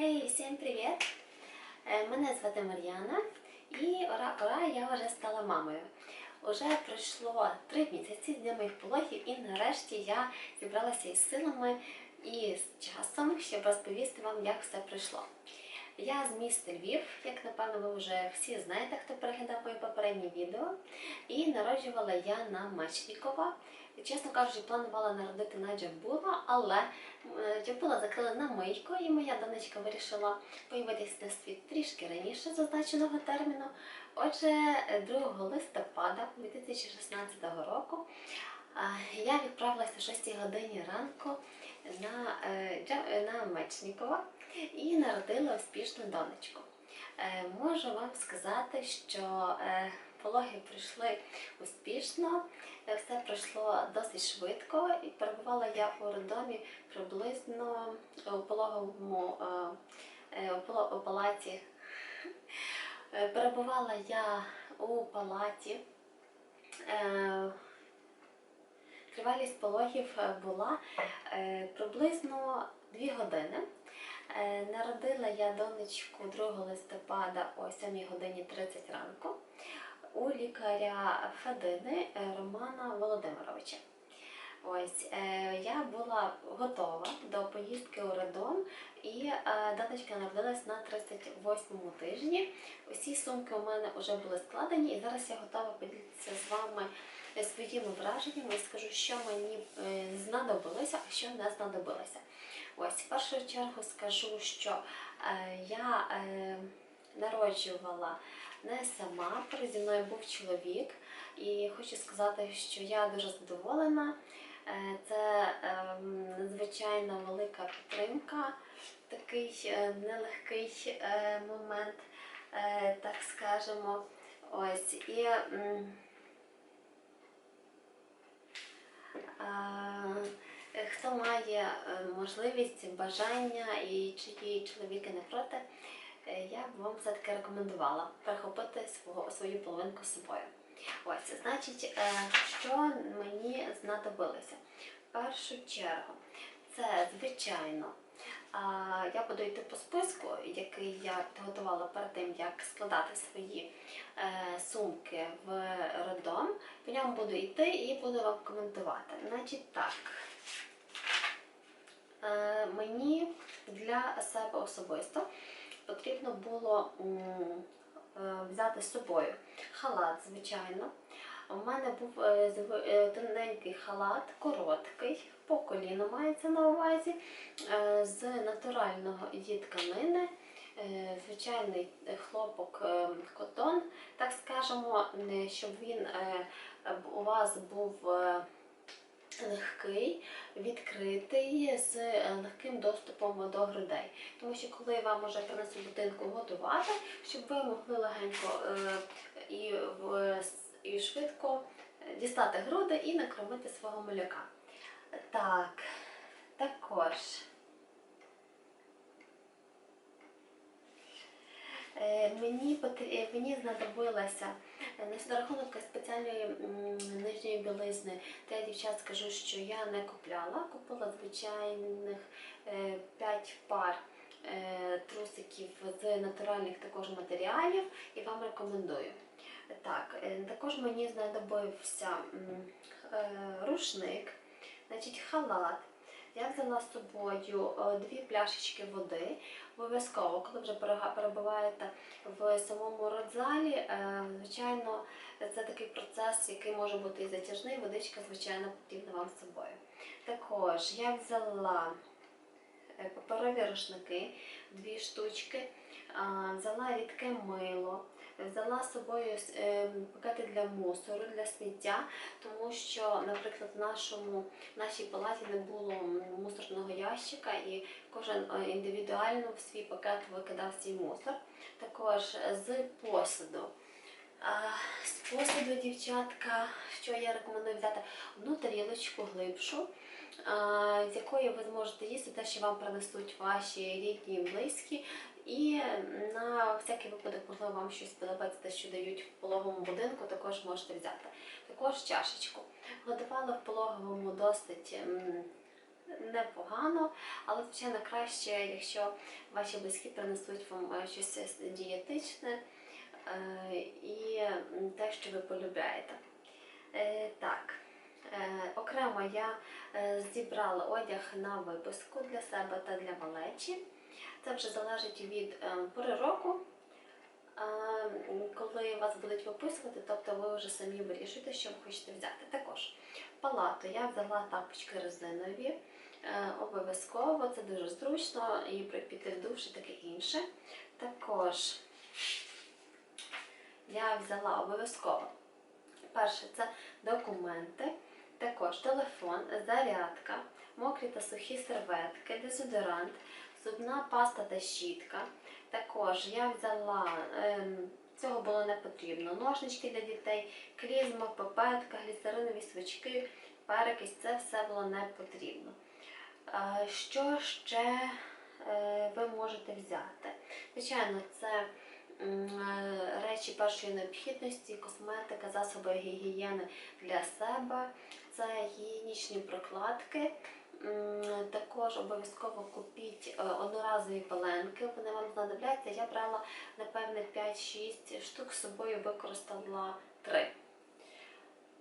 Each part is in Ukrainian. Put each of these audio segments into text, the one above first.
Ей, всім привіт! Е, Мене звати Мар'яна і ора-ора я вже стала мамою. Уже пройшло три місяці з дня моїх пологів, і нарешті я зібралася із силами і з часом, щоб розповісти вам, як все пройшло. Я з міста Львів, як напевно ви вже всі знаєте, хто переглядав моє попереднє відео. І народжувала я на Мечникова. Чесно кажучи, планувала народити на Джабула, але е, Джабула закрили на мийку, і моя донечка вирішила появитися на світ трішки раніше зазначеного терміну. Отже, 2 листопада 2016 року я відправилася о 6 годині ранку на, е, на Мечникова і народила успішну донечку. Е, Можу вам сказати, що е, пологи пройшли успішно, е, все пройшло досить швидко, і перебувала я у роддомі приблизно у пологовому у палаті. Перебувала я у палаті. Тривалість пологів була приблизно 2 години. Е, Народила я донечку 2 листопада о 7 годині 30 ранку у лікаря Федини е, Романа Володимировича. Ось е, я була готова до поїздки у роддом, і донечка народилась на 38-му тижні. Усі сумки у мене вже були складені, і зараз я готова поділитися з вами своїми враженнями і скажу, що мені знадобилося, а що не знадобилося. Ось в першу чергу скажу, що е, я е, народжувала не сама, зі мною був чоловік, і хочу сказати, що я дуже задоволена. Е, Це ем, надзвичайно велика підтримка, такий е, нелегкий е, момент, е, так скажемо. Ось і е, хто має е, можливість, бажання і чиї чоловіки не проти, е, я б вам все-таки рекомендувала перехопити свого, свою половинку з собою. Ось, значить, е, що мені знадобилося? В першу чергу, це звичайно. Я буду йти по списку, який я підготувала перед тим, як складати свої сумки в роддом. По ньому буду йти і буду вам коментувати. Значить так, мені для себе особисто потрібно було е, взяти з собою халат, звичайно. У мене був е, е, тоненький халат, короткий, по коліну мається на увазі, е, з натурального її тканини, е, звичайний е, хлопок е, котон, так скажемо, щоб він е, у вас був е, легкий, відкритий, з е, легким доступом до грудей. Тому що коли вам вже принесуть дитинку готувати, щоб ви могли легенько е, і, і швидко е, дістати груди і накормити свого малюка. Так, також. Мені, е, мені знадобилася е, на рахунок спеціальної нижньої білизни, та я дівчат скажу, що я не купляла. Купила звичайних 5 пар е, трусиків з натуральних також матеріалів і вам рекомендую. Так, е, також мені знадобився е, рушник, значить халат. Я взяла з собою е, дві пляшечки води. Обов'язково, коли вже перебуваєте в самому родзалі, е, звичайно, це такий процес, який може бути і затяжний. Водичка, звичайно, потрібна вам з собою. Також я взяла е, паперові рушники, дві штучки, взяла рідке мило, взяла з собою е, пакети для мусору, для сміття, тому що, наприклад, в нашому нашій палаті не було мусорного ящика, і кожен е, індивідуально в свій пакет викидав свій мусор. Також з посуду. З посуду, дівчатка, що я рекомендую взяти одну тарілочку глибшу, з якої ви зможете їсти те, що вам принесуть ваші рідні і близькі. І на всякий випадок, можливо, вам щось подобається, що дають в пологовому будинку, також можете взяти. Також чашечку. Готувала в пологовому досить непогано, але звичайно краще, якщо ваші близькі принесуть вам е, щось дієтичне е, і те, що ви полюбляєте. Е, Так, е, окремо я е, зібрала одяг на випуску для себе та для малечі. Це вже залежить від е, пори року. Коли вас будуть виписувати, тобто ви вже самі вирішуєте, що ви хочете взяти. Також палату я взяла тапочки резинові. Е, Обов'язково це дуже зручно і піти в душ і таке інше. Також я взяла обов'язково. Перше це документи, також телефон, зарядка, мокрі та сухі серветки, дезодорант, зубна паста та щітка. Також я взяла, ем, цього було не потрібно, ножнички для дітей, клізма, пипетка, гліцеринові свічки, перекись, це все було не потрібно. Е, Що ще е, ви можете взяти? Звичайно, це е, речі першої необхідності, косметика, засоби гігієни для себе, це гігієнічні прокладки. Також обов'язково купіть е, одноразові паленки, вони вам знадобляться. Я брала, напевне, 5-6 штук з собою використала 3.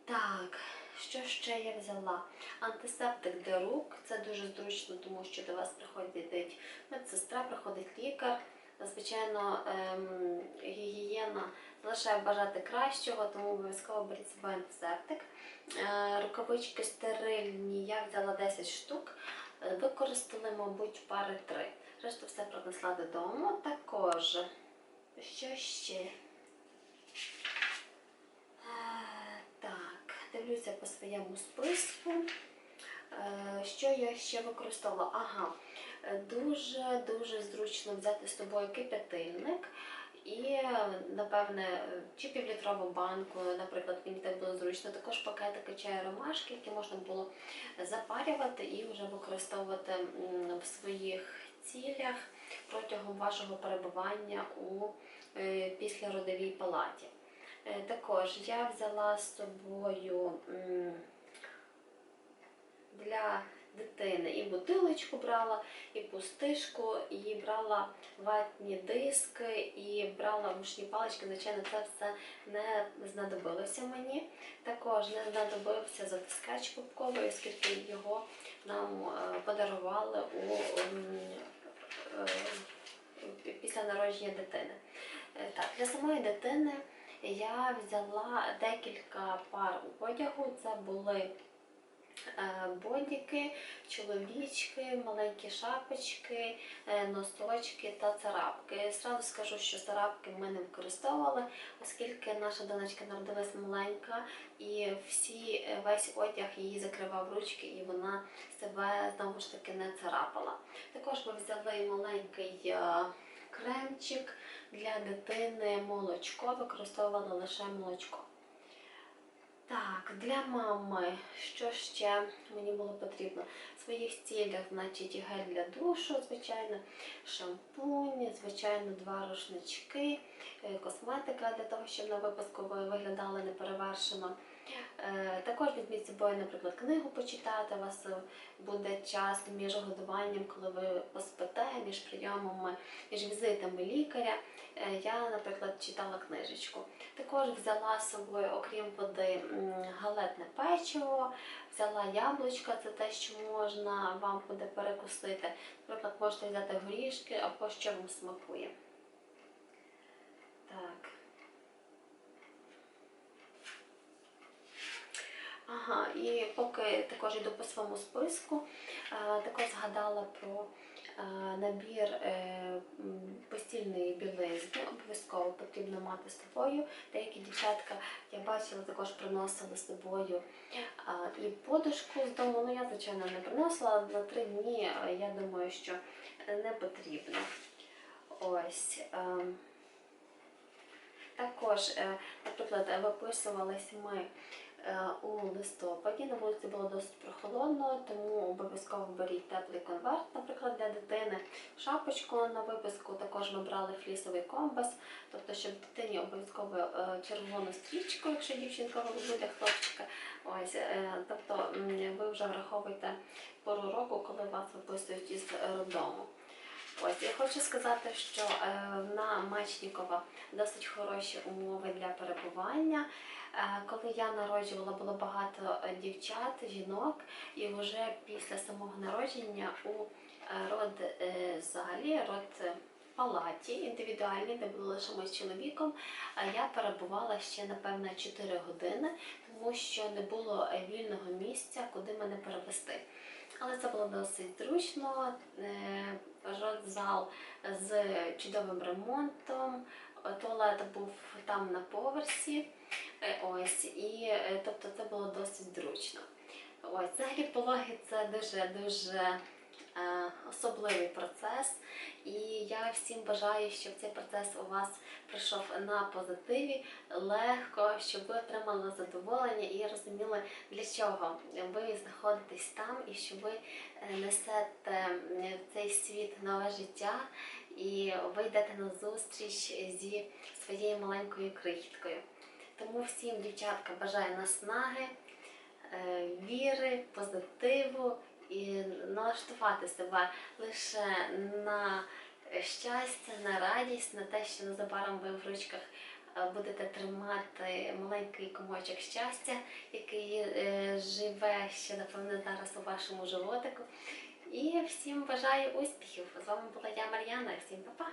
Так, що ще я взяла? Антисептик для рук. Це дуже зручно, тому що до вас приходить медсестра, приходить лікар. Звичайно, ем, гігієна залишає бажати кращого, тому обов'язково беріть собою антисептик. Е, рукавички стерильні, я взяла 10 штук, Е, використали, мабуть, пари 3. Решту все принесла додому. Також, що ще? Е, Так, дивлюся по своєму списку. Що я ще використовувала? Ага, е, дуже дуже зручно взяти з собою кип'ятильник і, напевне, чи півлітрову банку, наприклад, мені так було зручно. Також пакетики чаю ромашки, які можна було запарювати і вже використовувати в своїх цілях протягом вашого перебування у е, післяродовій палаті. Е, Також я взяла з собою для дитини і бутилочку брала, і пустишку, і брала ватні диски, і брала мушні палички. Звичайно, це все не знадобилося мені. Також не знадобився затискач пупковий, оскільки його нам е, подарували у е, після народження дитини. Е, Так, для самої дитини я взяла декілька пар одягу. Це були бодіки, чоловічки, маленькі шапочки, е, носочки та царапки. Зразу скажу, що царапки ми не використовували, оскільки наша донечка народилась маленька, і всі е, весь одяг її закривав ручки, і вона себе знову ж таки не царапала. Також ми взяли маленький е, кремчик для дитини молочко, використовувала лише молочко. Так, для мами, що ще мені було потрібно? В своїх цілях, значить, гель для душу, звичайно, шампунь, звичайно, два рушнички, е, косметика для того, щоб на випуску ви виглядали неперевершено. Е, Також візьміть з собою, наприклад, книгу почитати. У вас е, буде час між годуванням, коли ви поспите, між прийомами, між візитами лікаря. Е, Я, наприклад, читала книжечку. Також взяла з собою, окрім води, галетне печиво, взяла яблучка, це те, що можна вам буде перекусити. Наприклад, можете взяти горішки або що вам смакує. Так. Ага, і поки також йду по своєму списку, е, також згадала про е, набір е, постільної білизни. Обов'язково потрібно мати з собою. Деякі дівчатка, я бачила, також приносили з собою і подушку з дому. Ну, я, звичайно, не приносила, але на три дні я думаю, що не потрібно. Ось. Також, наприклад, виписувались ми у листопаді. На вулиці було досить прохолодно, тому обов'язково беріть теплий конверт, наприклад, для дитини. Шапочку на виписку також ми брали флісовий компас, тобто, щоб дитині обов'язково е, червону стрічку, якщо дівчинка голубує хлопчика. Ось, е, тобто ви вже враховуєте пору року, коли вас виписують із роддому. Ось я хочу сказати, що е, на Мечнікова досить хороші умови для перебування. Е, коли я народжувала, було багато е, дівчат, жінок, і вже після самого народження у е, родзалі, род палаті індивідуальній, де були лише ми з чоловіком, я перебувала ще напевно 4 години, тому що не було е, вільного місця, куди мене перевести. Але це було досить зручно. е, Родзал з чудовим ремонтом. е, Туалет був там на поверсі. Е, Ось, і е, тобто це було досить зручно. Ось, взагалі пологи це дуже дуже е, особливий процес. І я всім бажаю, щоб цей процес у вас пройшов на позитиві, легко, щоб ви отримали задоволення і розуміли, для чого ви знаходитесь там, і що ви несете в цей світ нове життя, і ви йдете на зустріч зі своєю маленькою крихіткою. Тому всім, дівчатка, бажаю наснаги, е, віри, позитиву і налаштувати себе лише на щастя, на радість, на те, що незабаром ви в ручках е, будете тримати маленький комочок щастя, який е, живе ще, напевно, зараз у вашому животику. І всім бажаю успіхів! З вами була я, Мар'яна. Всім па-па!